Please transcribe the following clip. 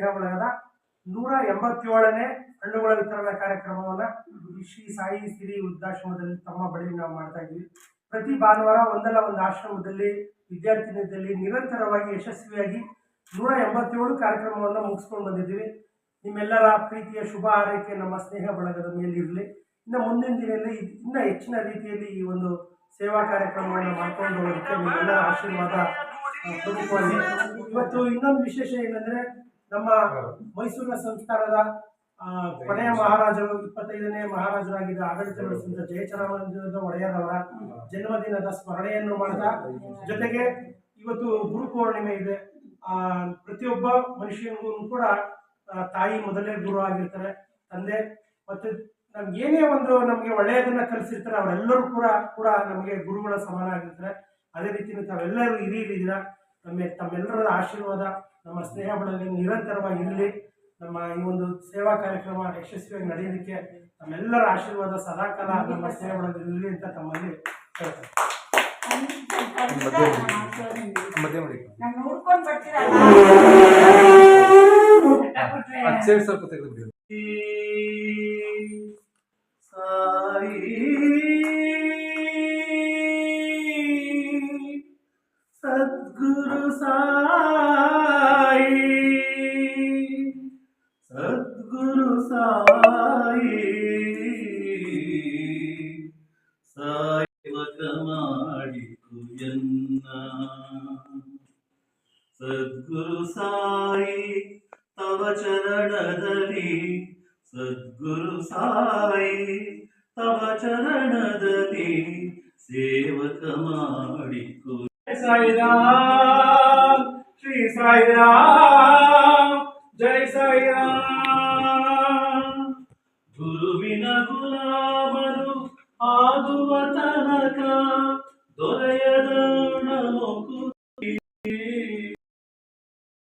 ಸ್ನೇಹ ಬಳಗದ ನೂರ ಎಂಬತ್ತೇಳನೇ ಹಣ್ಣುಗಳ ವಿತರಣಾ ಕಾರ್ಯಕ್ರಮವನ್ನ ಶ್ರೀ ಸಾಯಿ ಸಿರಿ ವೃದ್ಧಾಶ್ರಮದಲ್ಲಿ ತಮ್ಮ ಬಳಿ ನಾವು ಮಾಡ್ತಾ ಇದ್ವಿ ಪ್ರತಿ ಭಾನುವಾರ ಒಂದಲ್ಲ ಒಂದು ಆಶ್ರಮದಲ್ಲಿ ವಿದ್ಯಾರ್ಥಿನಿಯಲ್ಲಿ ನಿರಂತರವಾಗಿ ಯಶಸ್ವಿಯಾಗಿ ನೂರ ಎಂಬತ್ತೇಳು ಕಾರ್ಯಕ್ರಮವನ್ನು ಮುಗಿಸ್ಕೊಂಡು ಬಂದಿದ್ದೀವಿ. ನಿಮ್ಮೆಲ್ಲರ ಪ್ರೀತಿಯ ಶುಭ ಆರೈಕೆ ನಮ್ಮ ಸ್ನೇಹ ಬಳಗದ ಮೇಲಿರಲಿ ಇನ್ನು ಮುಂದಿನ ದಿನದಲ್ಲಿ ಇನ್ನೂ ಹೆಚ್ಚಿನ ರೀತಿಯಲ್ಲಿ ಈ ಒಂದು ಸೇವಾ ಕಾರ್ಯಕ್ರಮವನ್ನು ಮಾಡ್ಕೊಂಡು ಹೋಗೋದಕ್ಕೆ ನಿಮ್ಮೆಲ್ಲರ ಆಶೀರ್ವಾದ ಇವತ್ತು ಇನ್ನೊಂದು ವಿಶೇಷ ಏನಂದ್ರೆ ನಮ್ಮ ಮೈಸೂರಿನ ಸಂಸ್ಕಾರದ ಕೊನೆಯ ಮಹಾರಾಜರು, ಇಪ್ಪತ್ತೈದನೇ ಮಹಾರಾಜರಾಗಿದ್ದ ಆಡಳಿತ ನಡೆಸಿದ ಜಯಚರಾಮರಾಜ ಒಡೆಯರವರ ಜನ್ಮದಿನದ ಸ್ಮರಣೆಯನ್ನು ಮಾಡ್ತಾ, ಜೊತೆಗೆ ಇವತ್ತು ಗುರು ಪೂರ್ಣಿಮೆ ಇದೆ. ಆ, ಪ್ರತಿಯೊಬ್ಬ ಮನುಷ್ಯನಿಗೂ ಕೂಡ ತಾಯಿ ಮೊದಲನೇ ಗುರು ಆಗಿರ್ತಾರೆ, ತಂದೆ, ಮತ್ತೆ ನಮ್ಗೆ ಏನೇ ಒಂದು ನಮಗೆ ಒಳ್ಳೆಯದನ್ನ ಕಲಿಸಿರ್ತಾರೆ, ಅವರೆಲ್ಲರೂ ಕೂಡ ಕೂಡ ನಮಗೆ ಗುರುಗಳ ಸಮಾನ ಆಗಿರ್ತಾರೆ. ಅದೇ ರೀತಿ ತಾವೆಲ್ಲರೂ ಹಿರಿಯರಿದ್ದೀರಾ? ನಮ್ಮ ತಮ್ಮೆಲ್ಲರ ಆಶೀರ್ವಾದ ನಮ್ಮ ಸ್ನೇಹ ಬಳಗ ನಿರಂತರವಾಗಿ ಇರಲಿ ನಮ್ಮ ಈ ಒಂದು ಸೇವಾ ಕಾರ್ಯಕ್ರಮ ಯಶಸ್ವಿಯಾಗಿ ನಡೆಯೋದಕ್ಕೆ ನಮ್ಮೆಲ್ಲರ ಆಶೀರ್ವಾದ ಸದಾಕಾಲ ನಮ್ಮ ಸ್ನೇಹ ಬಳಗ ಇರಲಿ ಅಂತ ತಮ್ಮಲ್ಲಿ ಹೇಳ್ತಾರೆ ಸಾ ನಾನು ನೋಡ್ಕೊಂಡ್ ಬರ್ತೀರಲ್ಲ ಸದ್ಗುರು ಸಾಯಿ ಸಾಯವಕ ಮಾಡಿಕು ಎನ್ನ ಸದ್ಗುರು ಸಾಯಿ ತವ ಚರಣದಲ್ಲಿ ಸದ್ಗುರು ಸಾಯಿ ತವ ಚರಣದಲ್ಲಿ ಸೇವಕ ಮಾಡಿಕು ಸಾಯಿರಾಮ್ ಶ್ರೀ ಸಾಯಿರಾಮ್ గురువిన గులామను ఆదువ తనక దొరయదనముకు